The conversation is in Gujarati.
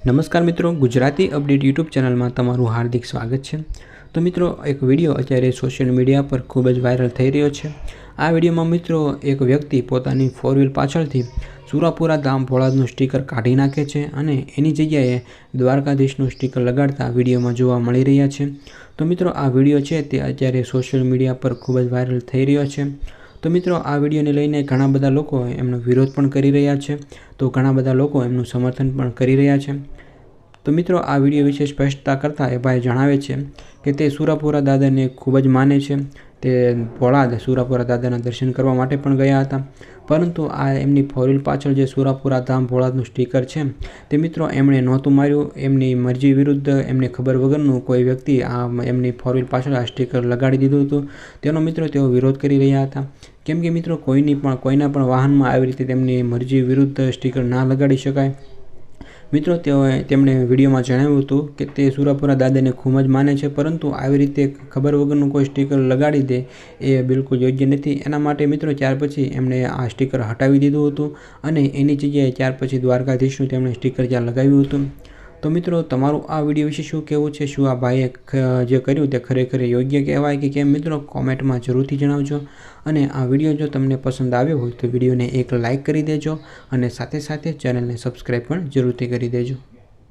નમસ્કાર મિત્રો, ગુજરાતી અપડેટ યુટ્યુબ ચેનલમાં તમારું હાર્દિક સ્વાગત છે. તો મિત્રો, એક વીડિયો અત્યારે સોશિયલ મીડિયા પર ખૂબ જ વાયરલ થઈ રહ્યો છે. આ વિડીયોમાં મિત્રો, એક વ્યક્તિ પોતાની ફોર વ્હીલ પાછળથી સુરાપુરા ધામ ભોળાદનું સ્ટીકર કાઢી નાખે છે અને એની જગ્યાએ દ્વારકાધીશનું સ્ટીકર લગાડતા વિડીયોમાં જોવા મળી રહ્યા છે. તો મિત્રો, આ વીડિયો છે તે અત્યારે સોશિયલ મીડિયા પર ખૂબ જ વાયરલ થઈ રહ્યો છે. તો મિત્રો, આ વિડીયોને લઈને ઘણા બધા લોકો એમનો વિરોધ પણ કરી રહ્યા છે. તો ઘણા બધા લોકો એમનું સમર્થન પણ કરી રહ્યા છે. તો મિત્રો, આ વીડિયો વિશે સ્પષ્ટતા કરતાં એ ભાઈ જણાવે છે કે તે સુરાપુરા દાદાને ખૂબ જ માને છે. તે ભોળાદ સુરાપુરા દાદાના દર્શન કરવા માટે પણ ગયા હતા. પરંતુ આ એમની ફોર પાછળ જે સુરાપુરા ધામ ભોળાદનું સ્ટીકર છે, તે મિત્રો એમણે નહોતું માર્યું. એમની મરજી વિરુદ્ધ એમને ખબર વગરનું કોઈ વ્યક્તિ આ એમની ફોર પાછળ આ સ્ટીકર લગાડી દીધું હતું. તેનો મિત્રો તેઓ વિરોધ કરી રહ્યા હતા. કેમ કે મિત્રો કોઈની પણ, કોઈના પણ વાહનમાં આવી રીતે તેમની મરજી વિરુદ્ધ સ્ટીકર ના લગાડી શકાય. મિત્રો, તેઓએ તેમણે વિડીયોમાં જણાવ્યું હતું કે તે સુરાપુરા દાદાને ખૂબ જ માને છે, પરંતુ આવી રીતે ખબર વગરનું કોઈ સ્ટીકર લગાડી દે એ બિલકુલ યોગ્ય નથી. એના માટે મિત્રો, ત્યાર પછી એમણે આ સ્ટીકર હટાવી દીધું હતું અને એની જગ્યાએ ત્યાર પછી દ્વારકાધીશનું તેમણે સ્ટીકર ત્યાં લગાવ્યું હતું. તો મિત્રો, તમારું આ વીડિયો વિશે શું કહેવું છે? શું આ ભાઈએ જે કર્યું તે ખરેખર યોગ્ય કહેવાય કે કેમ? મિત્રો, કોમેન્ટમાં જરૂરથી જણાવજો. અને આ વીડિયો જો તમને પસંદ આવ્યો હોય તો વિડીયોને એક લાઇક કરી દેજો અને સાથે સાથે ચેનલને સબસ્ક્રાઈબ પણ જરૂરથી કરી દેજો.